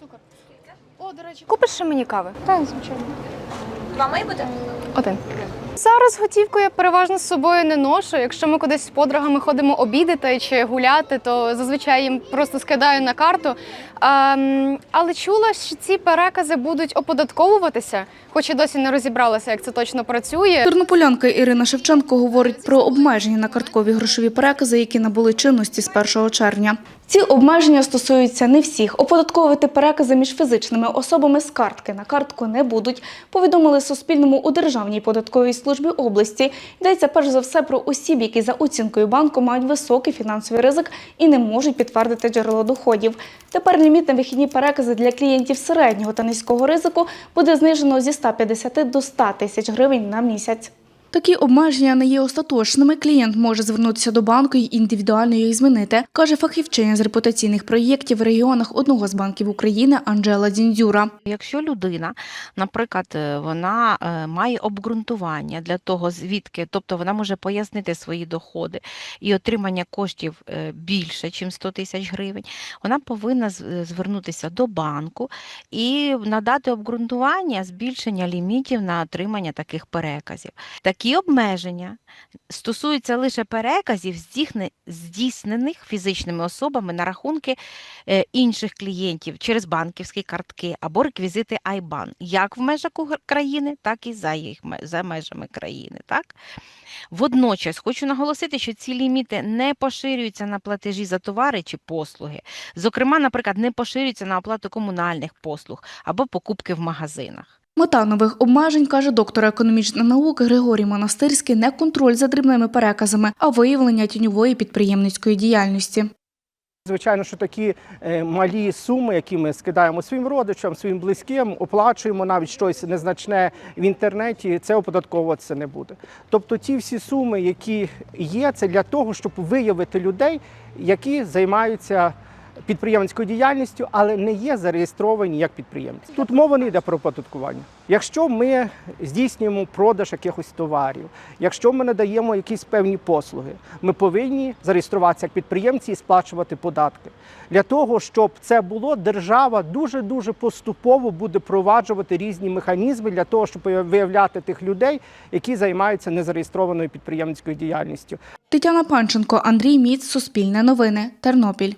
Цукор. О, до речі, купиш ще мені кави? Так, звичайно. Два має бути? Один. Зараз готівку я переважно з собою не ношу. Якщо ми кудись з подругами ходимо обідати чи гуляти, то зазвичай їм просто скидаю на карту. А, але чула, що ці перекази будуть оподатковуватися, хоч і досі не розібралася, як це точно працює. Тернополянка Ірина Шевченко говорить про обмеження на карткові грошові перекази, які набули чинності з 1 червня. Ці обмеження стосуються не всіх. Оподатковувати перекази між фізичними особами з картки на картку не будуть. Повідомили Суспільному у Державній податковій службі області. Йдеться перш за все про осіб, які за оцінкою банку мають високий фінансовий ризик і не можуть підтвердити джерело доходів. Тепер ліміт на вихідні перекази для клієнтів середнього та низького ризику буде знижено зі 150 до 100 тисяч гривень на місяць. Такі обмеження не є остаточними. Клієнт може звернутися до банку і індивідуально їх змінити, каже фахівчиня з репутаційних проєктів в регіонах одного з банків України Анжела Дзіндзюра. Якщо людина, наприклад, е, вона е, має обґрунтування для того, звідки, тобто вона може пояснити свої доходи і отримання коштів е, більше, ніж 100 тисяч гривень, вона повинна звернутися до банку і надати обґрунтування збільшення лімітів на отримання таких переказів. Такі обмеження стосуються лише переказів, здійснених фізичними особами на рахунки е, інших клієнтів через банківські картки або реквізити IBAN, як в межах країни, так і за їх за межами країни. Так? Водночас хочу наголосити, що ці ліміти не поширюються на платежі за товари чи послуги. Зокрема, наприклад, не поширюються на оплату комунальних послуг або покупки в магазинах. Мета нових обмежень, каже доктор економічних наук Григорій Монастирський, не контроль за дрібними переказами, а виявлення тіньової підприємницької діяльності. Звичайно, що такі е, малі суми, які ми скидаємо своїм родичам, своїм близьким, оплачуємо навіть щось незначне в інтернеті, це оподатковуватися не буде. Тобто ті всі суми, які є, це для того, щоб виявити людей, які займаються підприємницькою діяльністю, але не є зареєстровані як підприємці. Тут мова не йде про оподаткування. Якщо ми здійснюємо продаж якихось товарів, якщо ми надаємо якісь певні послуги, ми повинні зареєструватися як підприємці і сплачувати податки. Для того, щоб це було, держава дуже дуже поступово буде проваджувати різні механізми для того, щоб виявляти тих людей, які займаються незареєстрованою підприємницькою діяльністю. Тетяна Панченко, Андрій Міц, Суспільне новини, Тернопіль.